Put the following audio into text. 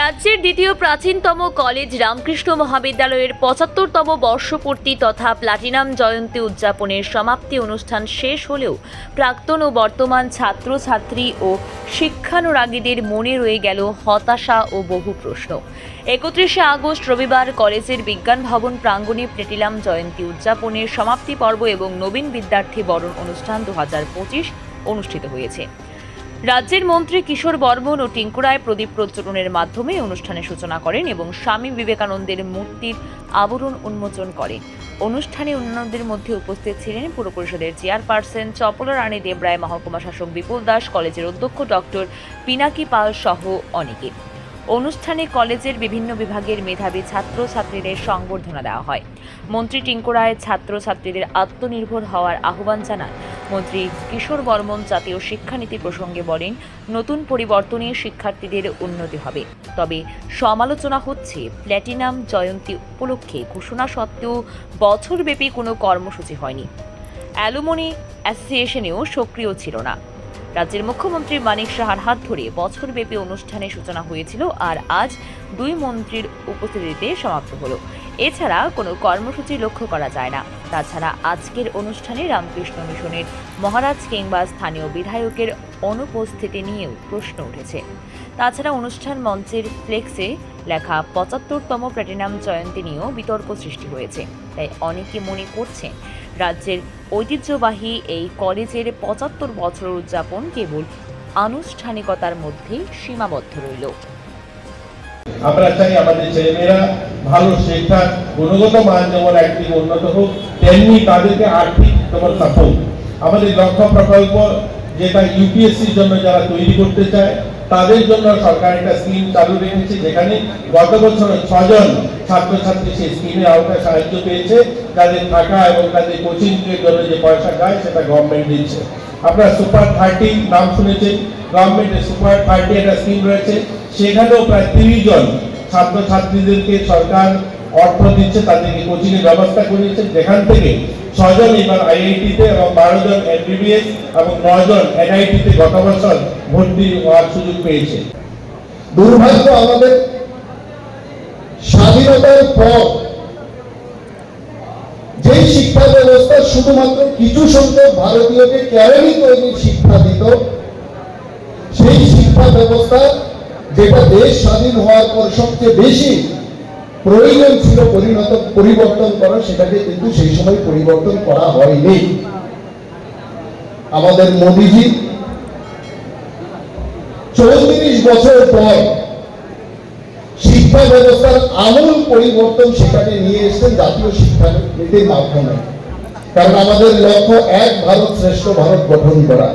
রাজ্যের দ্বিতীয় প্রাচীনতম কলেজ রামকৃষ্ণ মহাবিদ্যালয়ের পঁচাত্তরতম বর্ষপূর্তি তথা প্লাটিনাম জয়ন্তী উদযাপনের সমাপ্তি অনুষ্ঠান শেষ হলেও প্রাক্তন ও বর্তমান ছাত্রছাত্রী ও শিক্ষানুরাগীদের মনে রয়ে গেল হতাশা ও বহু প্রশ্ন। একত্রিশে আগস্ট রবিবার কলেজের বিজ্ঞান ভবন প্রাঙ্গণে প্লেটিনাম জয়ন্তী উদযাপনের সমাপ্তি পর্ব এবং নবীন বিদ্যার্থী বরণ অনুষ্ঠান দু হাজার পঁচিশ অনুষ্ঠিত হয়েছে। রাজ্যের মন্ত্রী কিশোর বর্মন ও টিঙ্কুরায় প্রদীপ প্রজ্বলনের মাধ্যমে অনুষ্ঠানের সূচনা করেন এবং স্বামী বিবেকানন্দের মূর্তির আবরণ উন্মোচন করেন। অনুষ্ঠানে অন্যান্যদের মধ্যে উপস্থিত ছিলেন পুর পরিষদের চেয়ারপারসন চপলা রানী দেবরায়, মহকুমা শাসক বিপুল দাস, কলেজের অধ্যক্ষ ডক্টর পিনাকি পাল সহ অনেকে। অনুষ্ঠানে কলেজের বিভিন্ন বিভাগের মেধাবী ছাত্র ছাত্রীদের সংবর্ধনা দেওয়া হয়। মন্ত্রী টিঙ্কুরায় ছাত্র ছাত্রীদের আত্মনির্ভর হওয়ার আহ্বান জানান মন্ত্রী কিশোর বর্মন জাতীয় শিক্ষানীতি প্রসঙ্গে বলেন, নতুন পরিবর্তনে শিক্ষার্থীদের উন্নতি হবে। তবে সমালোচনা হচ্ছে, প্ল্যাটিনাম জয়ন্তী উপলক্ষে ঘোষণা সত্ত্বেও বছরব্যাপী কোনো কর্মসূচি হয়নি। অ্যালুমনি অ্যাসোসিয়েশনেও সক্রিয় ছিল না। রাজ্যের মুখ্যমন্ত্রী মানিক সাহার হাত ধরে বছরব্যাপী অনুষ্ঠানের সূচনা হয়েছিল আর আজ দুই মন্ত্রীর উপস্থিতিতে সমাপ্ত হলো। এছাড়া কোনো কর্মসূচি লক্ষ্য করা যায় না। তাছাড়া আজকের অনুষ্ঠানে রামকৃষ্ণ মিশনের মহারাজ কিংবা স্থানীয় বিধায়কের অনুপস্থিতি নিয়েও প্রশ্ন উঠেছে। তাছাড়া অনুষ্ঠান মঞ্চের ফ্লেক্সে লেখা পঁচাত্তরতম প্ল্যাটিনাম জয়ন্তী নিয়েও বিতর্ক সৃষ্টি হয়েছে। তাই অনেকে মনে করছেন রাজ্যের ঐতিহ্যবাহী এই কলেজের পঁচাত্তর বছর উদযাপন কেবল আনুষ্ঠানিকতার মধ্যেই সীমাবদ্ধ রইল। আমরা চাই আমাদের ছেলেমেয়েরা ভালো শিক্ষা গুণগত মান যেমন একদিকে উন্নত হোক, তেমনি তাদেরকে আর্থিক তোমার সাপোর্ট আমাদের লক্ষ্য প্রকল্প যেটা ইউপিএসসির জন্য যারা তৈরি করতে চায়, তাদের জন্য সরকার একটা স্কিম চালু রেখেছে যেখানে গত বছর ছজন ছাত্রছাত্রী সেই স্কিমের আওতায় সাহায্য পেয়েছে। তাদের থাকা এবং তাদের কোচিং এর জন্য যে পয়সা যায়, সেটা গভর্নমেন্ট দিচ্ছে। আপনারা সুপার থার্টি নাম শুনেছেন গভর্নমেন্টের সুপার থার্টি একটা স্কিম রয়েছে। সেখানেও প্রায় তিরিশ জন ছাত্রছাত্রীদেরকে সরকার অর্থ দিচ্ছে, তাদেরকে কোচিং এর ব্যবস্থা করিয়েছে। যেখান থেকে ছজন এবার আইআইটিতে এবং বারো জন এমবিবিএস এবং নয় জন এনআইটিতে গত বছর ভর্তি হওয়ার সুযোগ পেয়েছে। দুর্ভাগ্য আমাদের স্বাধীনতার পর ব্যবস্থা শুধুমাত্র কিছু সংখ্যক ভারতীয়কে কেরানি তৈরি শিক্ষা দিত। সেই শিক্ষা ব্যবস্থা যেটা দেশ স্বাধীন হওয়ার পর সবচেয়ে বেশি প্রয়োজন ছিল পরিণত, পরিবর্তন করা সেটাকে কিন্তু সেই সময় পরিবর্তন করা হয়নি। আমাদের মোদিজি চৌত্রিশ বছর পর শিক্ষা ব্যবস্থার আমূল পরিবর্তন সেখানে নিয়ে এসেছেন জাতীয় শিক্ষা নীতির মাধ্যমে। কারণ আমাদের লক্ষ্য এক ভারত শ্রেষ্ঠ ভারত গঠন করা।